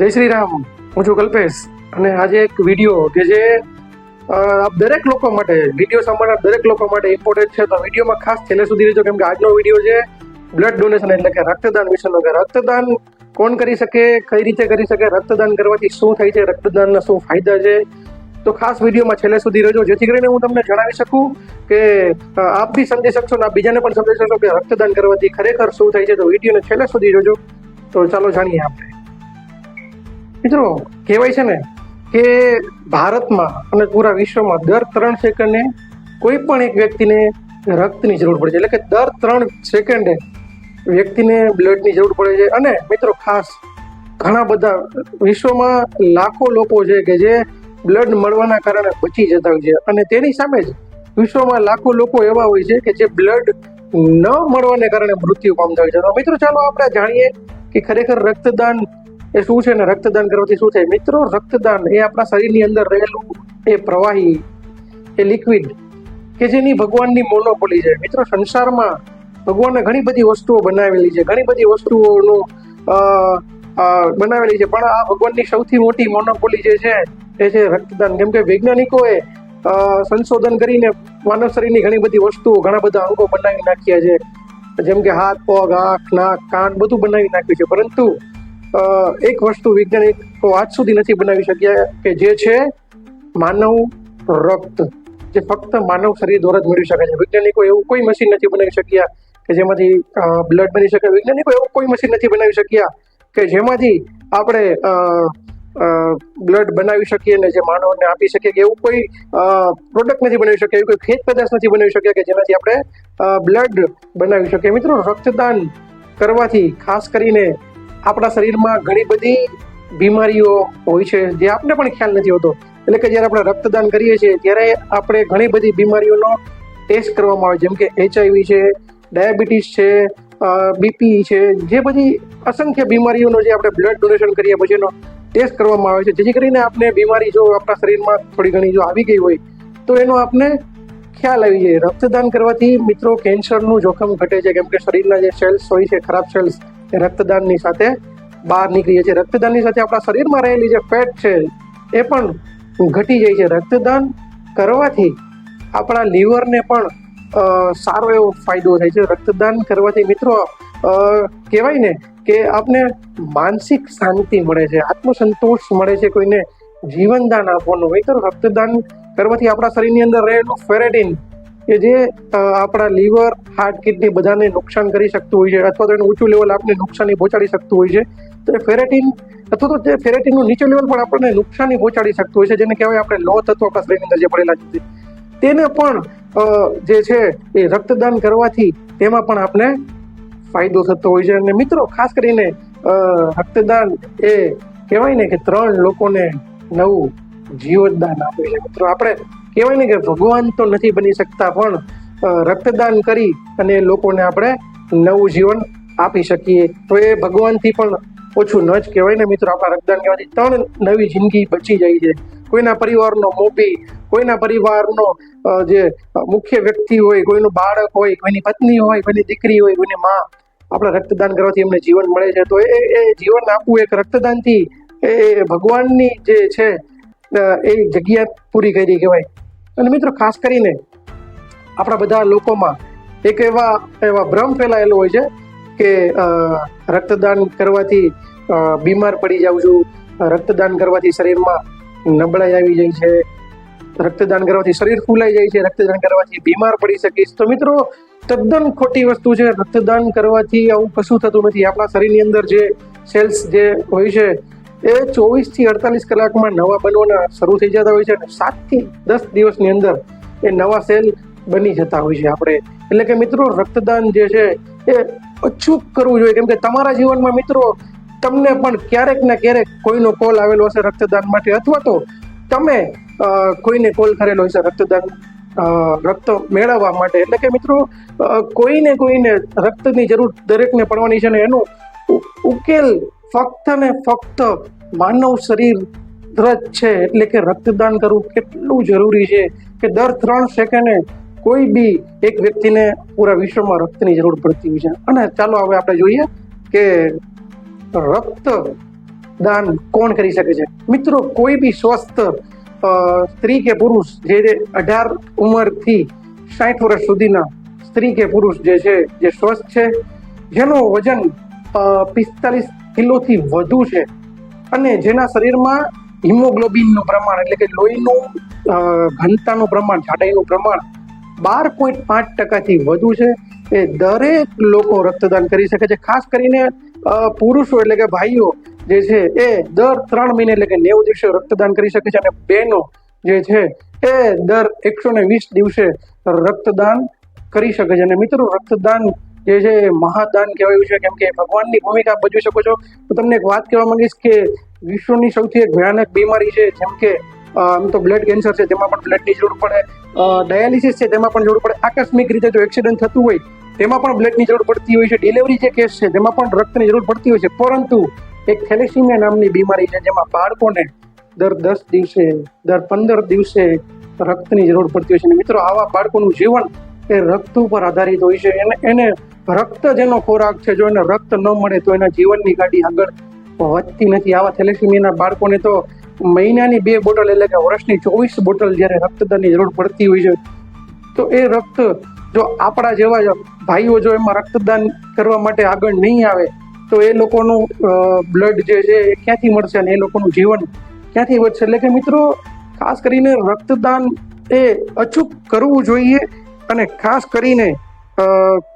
જય શ્રી રામ. હું છું કલ્પેશ અને આજે એક વીડિયો કે જે આપ દરેક લોકો માટે વીડિયો સાંભળનાર દરેક લોકો માટે ઇમ્પોર્ટન્ટ છે. તો વિડીયોમાં ખાસ છેલ્લે સુધી રહેજો, કેમ કે આજનો વીડિયો છે બ્લડ ડોનેશન એટલે કે રક્તદાન વિશેનો કે રક્તદાન કોણ કરી શકે, કઈ રીતે કરી શકે, રક્તદાન કરવાથી શું થાય છે, રક્તદાનના શું ફાયદા છે? તો ખાસ વિડીયોમાં છેલ્લે સુધી રહેજો. જેથી કરીને હું તમને જણાવી શકું કે આપ બી સમજી શકશો ને આપ બીજાને પણ સમજી શકશો કે રક્તદાન કરવાથી ખરેખર શું થાય છે. તો વિડીયોને છેલ્લે સુધી જોજો. તો ચાલો જાણીએ આપણે. મિત્રો, કહેવાય છે ને કે ભારતમાં અને પૂરા વિશ્વમાં દર ત્રણ સેકન્ડે કોઈ પણ એક વ્યક્તિને રક્તની જરૂર પડે છે. એટલે કે દર ત્રણ સેકન્ડે વ્યક્તિને બ્લડની જરૂર પડે છે. અને મિત્રો, ખાસ ઘણા બધા વિશ્વમાં લાખો લોકો છે કે જે બ્લડ મળવાના કારણે બચી જતા હોય છે. અને તેની સામે જ વિશ્વમાં લાખો લોકો એવા હોય છે કે જે બ્લડ ન મળવાને કારણે મૃત્યુ પામતા હોય છે. મિત્રો, ચાલો આપણે જાણીએ કે ખરેખર રક્તદાન એ શું છે ને રક્તદાન કરવાથી શું થાય? મિત્રો, રક્તદાન એ આપણા શરીરની અંદર રહેલું એ પ્રવાહી, એ લિક્વિડ કે જેની ભગવાનની મોનોપોલી છે. મિત્રો, સંસારમાં ભગવાને ઘણી બધી વસ્તુઓ બનાવેલી છે. ઘણી બધી વસ્તુઓનું બનાવેલી છે. પણ આ ભગવાનની સૌથી મોટી મોનોપોલી જે છે, એ છે રક્તદાન. કેમ કે વૈજ્ઞાનિકોએ સંશોધન કરીને માનવ શરીરની ઘણી બધી વસ્તુઓ, ઘણા બધા અંગો બનાવી નાખ્યા છે. જેમ કે હાથ, પગ, આંખ, નાક, કાન બધું બનાવી નાખ્યું છે. પરંતુ એક વસ્તુ વૈજ્ઞાનિકો આજ સુધી નથી બનાવી શક્યા કે જે છે માનવ રક્ત, જે ફક્ત માનવ શરીર દ્વારા જ મેળવી શકાય છે. વૈજ્ઞાનિકો એવું કોઈ મશીન નથી બનાવી શક્યા કે જેમાંથી બ્લડ બની શકે. વૈજ્ઞાનિકો એવું કોઈ મશીન નથી બનાવી શક્યા કે જેમાંથી આપણે બ્લડ બનાવી શકીએ ને જે માનવને આપી શકીએ કે એવું કોઈ પ્રોડક્ટ નથી બનાવી શક્યા, એવું કોઈ ખેત પેદાશ નથી બનાવી શકીએ કે જેનાથી આપણે બ્લડ બનાવી શકીએ. મિત્રો, રક્તદાન કરવાથી ખાસ કરીને આપણા શરીરમાં ઘણી બધી બીમારીઓ હોય છે, જે આપણે પણ ખ્યાલ નથી હોતો. એટલે કે જ્યારે આપણે રક્તદાન કરીએ છીએ, ત્યારે આપણે ઘણી બધી બીમારીઓનો ટેસ્ટ કરવામાં આવે જેમ કે એચઆઈવી છે, ડાયાબિટીસ છે બીપી છે, જે બધી અસંખ્ય બીમારીઓનો જે આપણે બ્લડ ડોનેશન કરીએ પછી એનો ટેસ્ટ કરવામાં આવે છે. જેથી કરીને આપણે બીમારી જો આપણા શરીરમાં થોડી ઘણી જો આવી ગઈ હોય, તો એનો આપને ખ્યાલ આવી જાય. રક્તદાન કરવાથી મિત્રો કેન્સરનું જોખમ ઘટે છે. કેમ કે શરીરના જે સેલ્સ હોય છે, ખરાબ સેલ્સ એ રક્તદાનની સાથે બહાર નીકળીએ છીએ. રક્તદાનની સાથે આપણા શરીરમાં રહેલી જે ફેટ છે, એ પણ ઘટી જાય છે. રક્તદાન કરવાથી આપણા લીવરને પણ સારો એવો ફાયદો થાય છે. રક્તદાન કરવાથી મિત્રો કહેવાય ને કે આપને માનસિક શાંતિ મળે છે, આત્મસંતોષ મળે છે કોઈને જીવનદાન આપવાનું. હોય તો રક્તદાન કરવાથી આપણા શરીરની અંદર રહેલું ફેરેટિન કે જે આપણા લીવર, હાર્ટ, કિડની બધાને નુકસાન કરી શકતું હોય છે, અથવા તો એનું ઊંચું લેવલ આપણે નુકસાની પહોંચાડી શકતું હોય છે. તો એ ફેરેટિન, અથવા તો જે ફેરેટિનનું નીચું લેવલ પણ આપણને નુકસાની પહોંચાડી શકતું હોય છે, જેને કહેવાય આપણે લો તત્વ આપણા શરીરની અંદર જે પડેલા છે. તેને પણ જે છે એ રક્તદાન કરવાથી તેમાં પણ આપણે ફાયદો થતો હોય છે. અને મિત્રો, ખાસ કરીને રક્તદાન એ કહેવાય ને કે ત્રણ લોકોને નવું જીવનદાન આપે છે. મિત્રો, આપણે કહેવાય ને કે ભગવાન તો નથી બની શકતા, પણ રક્તદાન કરી અને લોકોને આપણે નવું જીવન આપી શકીએ. તો એ ભગવાનથી પણ ઓછું ન જ કહેવાય ને મિત્રો, આપણા રક્તદાન કહેવાથી ત્રણ નવી જિંદગી બચી જાય છે. કોઈના પરિવારનો મોભી, કોઈના પરિવારનો જે મુખ્ય વ્યક્તિ હોય, કોઈનું બાળક હોય, કોઈની પત્ની હોય, કોઈની દીકરી હોય, કોઈની માં, આપણે રક્તદાન કરવાથી એમને જીવન મળે છે. તો એ એ જીવન આપવું એક રક્તદાનથી એ ભગવાનની જે છે એ જગ્યા પૂરી કરી કહેવાય. અને મિત્રો, ખાસ કરીને આપણા બધા લોકોમાં એક એવા એવા ભ્રમ ફેલાયેલો હોય છે કે રક્તદાન કરવાથી બીમાર પડી જાઉં છું. રક્તદાન કરવાથી શરીરમાં નબળાઈ આવી જાય છે. રક્તદાન કરવાથી શરીર ફૂલાઈ જાય છે. રક્તદાન કરવાથી બીમાર પડી શકીશ. તો મિત્રો, તદ્દન ખોટી વસ્તુ છે. રક્તદાન કરવાથી આવું કશું થતું નથી. આપણા શરીરની અંદર જે સેલ્સ જે હોય છે એ ચોવીસથી અડતાલીસ કલાકમાં નવા બનવાના શરૂ થઈ જતા હોય છે અને સાતથી દસ દિવસની અંદર એ નવા સેલ બની જતા હોય છે આપણે. એટલે કે મિત્રો, રક્તદાન જે છે એ અચૂક કરવું જોઈએ. કેમ કે તમારા જીવનમાં મિત્રો, તમને પણ ક્યારેક ને ક્યારેક કોઈનો કોલ આવેલો હશે રક્તદાન માટે, અથવા તો તમે કોઈને કોલ કરેલો હશે રક્તદાન રક્ત મેળવવા માટે. એટલે કે મિત્રો કોઈને કોઈને રક્તની જરૂર દરેકને પડવાની છે ને એનો ઉકેલ ફક્ત ને ફક્ત માનવ શરીર ધ્રજ છે એટલે કે રક્તદાન કરવું કેટલું જરૂરી છે કે દર ત્રણ સેકન્ડે કોઈ બી એક વ્યક્તિને પૂરા વિશ્વમાં રક્તની જરૂર પડતી હોય છે. અને ચાલો હવે આપણે જોઈએ કે રક્ત દાન કોણ કરી શકે છે. મિત્રો, કોઈ બી સ્વસ્થ સ્ત્રી કે પુરુષ જે અઢાર ઉંમરથી સાઠ વર્ષ સુધીના સ્ત્રી કે પુરુષ જે છે, જે સ્વસ્થ છે, જેનું વજન પિસ્તાલીસ કિલોથી વધુ છે. અને જેના શરીરમાં હિમોગ્લોબિનનું પ્રમાણ એટલે કે લોહીનું ઘનતાનું પ્રમાણ, જાડાઈનું પ્રમાણ બાર પોઈન્ટ પાંચ ટકાથી વધુ છે. એ દરેક લોકો રક્તદાન કરી શકે છે. ખાસ કરીને પુરુષો એટલે કે ભાઈઓ જે છે એ દર ત્રણ મહિને એટલે કે નેવું દિવસે રક્તદાન કરી શકે છે અને બહેનો જે છે એ દર એકસો ને વીસ દિવસે રક્તદાન કરી શકે છે. અને મિત્રો, રક્તદાન જે છે, મહાદાન કહેવાયું છે. કેમ કે ભગવાનની ભૂમિકા ભજવી શકો છો. તો તમને એક વાત કહેવા માંગીશ કે વિશ્વની સૌથી એક ભયાનક બીમારી છે, જેમ કે આમ તો બ્લડ કેન્સર છે, તેમાં પણ બ્લડની જરૂર પડે. ડાયાલિસિસ છે, તેમાં પણ જરૂર પડે. આકસ્મિક રીતે જો એક્સિડન્ટ થતું હોય, તેમાં પણ બ્લડની જરૂર પડતી હોય છે. ડિલિવરી જે કેસ છે, તેમાં પણ રક્તની જરૂર પડતી હોય છે. પરંતુ એક થેલેસીમિયા નામની બીમારી છે, જેમાં બાળકોને દર દસ દિવસે, દર પંદર દિવસે રક્તની જરૂર પડતી હોય છે. મિત્રો, આવા બાળકોનું જીવન એ રક્ત ઉપર આધારિત હોય છે. એને એને રક્ત જેનો ખોરાક છે, જો એને રક્ત ન મળે તો એના જીવનની ગાડી આગળ વધતી નથી. આવા થેલેસીમિયાના બાળકોને તો મહિનાની બે બોટલ એટલે કે વર્ષની ચોવીસ બોટલ જ્યારે રક્તદાનની જરૂર પડતી હોય છે, તો એ રક્ત જો આપણા જેવા ભાઈઓ જો એમાં રક્તદાન કરવા માટે આગળ નહીં આવે, તો એ લોકોનું બ્લડ જે છે એ ક્યાંથી મળશે અને એ લોકોનું જીવન ક્યાંથી વધશે? એટલે કે મિત્રો, ખાસ કરીને રક્તદાન એ અચૂક કરવું જોઈએ અને ખાસ કરીને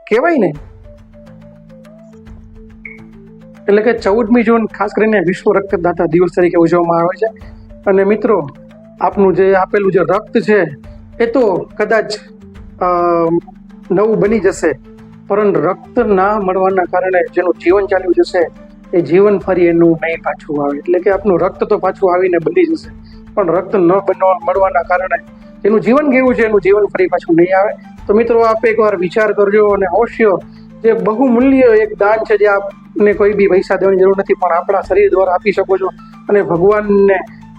કહેવાય ને. એટલે કે ચૌદમી જૂન ખાસ કરીને વિશ્વ રક્તદાતા દિવસ તરીકે ઉજવવામાં આવે છે. અને મિત્રો, આપનું જે આપેલું જે રક્ત છે, એ તો કદાચ નવું બની જશે. પરંતુ રક્ત ના મળવાના કારણે જેનું જીવન ચાલ્યું જશે, એ જીવન ફરી એનું નહીં પાછું આવે. એટલે કે આપનું રક્ત તો પાછું આવીને બની જશે. પણ રક્ત ન બનવા મળવાના કારણે એનું જીવન કેવું છે? એનું જીવન ફરી પાછું નહીં આવે. તો મિત્રો, આપ એકવાર વિચાર કરજો અને અવશ્ય જે બહુમૂલ્ય એક દાન છે જે આપને કોઈ બી પૈસા દેવાની જરૂર નથી, પણ આપણા શરીર દ્વારા આપી શકો છો. અને ભગવાનને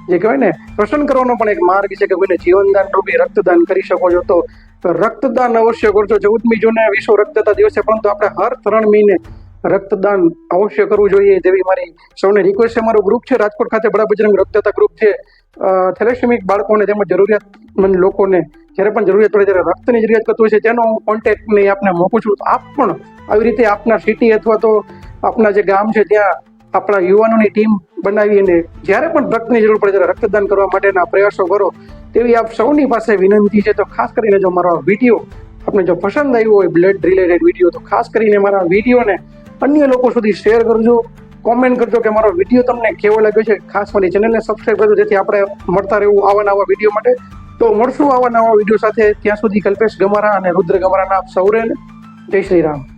જે કહેવાય ને, પ્રસન્ન કરવાનો પણ એક માર્ગ છે કે કોઈને જીવનદાન રૂપી રક્તદાન કરી શકો છો. તો રક્તદાન અવશ્ય કરજો. ચૌદમી જૂને વિશ્વ રક્તતા દિવસે પરંતુ આપણે હર ત્રણ મહિને રક્તદાન અવશ્ય કરવું જોઈએ. તેવી મારી સૌને રિક્વેસ્ટ છે, મારું ગ્રુપ છે, રાજકોટ ખાતે બડા બજરંગ રક્તદાતા ગ્રુપ છે. થેલેસેમિક બાળકોને તેમજ જરૂરિયાતમંદ લોકોને જ્યારે પણ જરૂરિયાત પડે ત્યારે રક્તની જરૂરિયાત કરતું હોય છે. તેનો હું કોન્ટેક્ટ નહીં આપને મોકું છું. આપ પણ આવી રીતે આપના સિટી અથવા તો આપના જે ગામ છે, ત્યાં આપણા યુવાનોની ટીમ બનાવી અને જ્યારે પણ રક્તની જરૂર પડે ત્યારે રક્તદાન કરવા માટેના પ્રયાસો કરો તેવી આપ સૌની પાસે વિનંતી છે. તો ખાસ કરીને જો મારો વીડિયો આપને જો પસંદ આવ્યો હોય બ્લડ રિલેટેડ વીડિયો, તો ખાસ કરીને મારા વિડીયોને અન્ય લોકો સુધી શેર કરજો. કોમેન્ટ કરજો કે મારો વીડિયો તમને કેવો લાગ્યો છે. ખાસ મારી ચેનલને સબસ્ક્રાઈબ કરજો, જેથી આપણે મળતા રહેવું આવા નવા વીડિયો માટે. તો મળશું આવા નવા વીડિયો સાથે. ત્યાં સુધી કલ્પેશ ગમારા અને રુદ્ર ગમારાના આપ સૌરેન જય શ્રી રામ.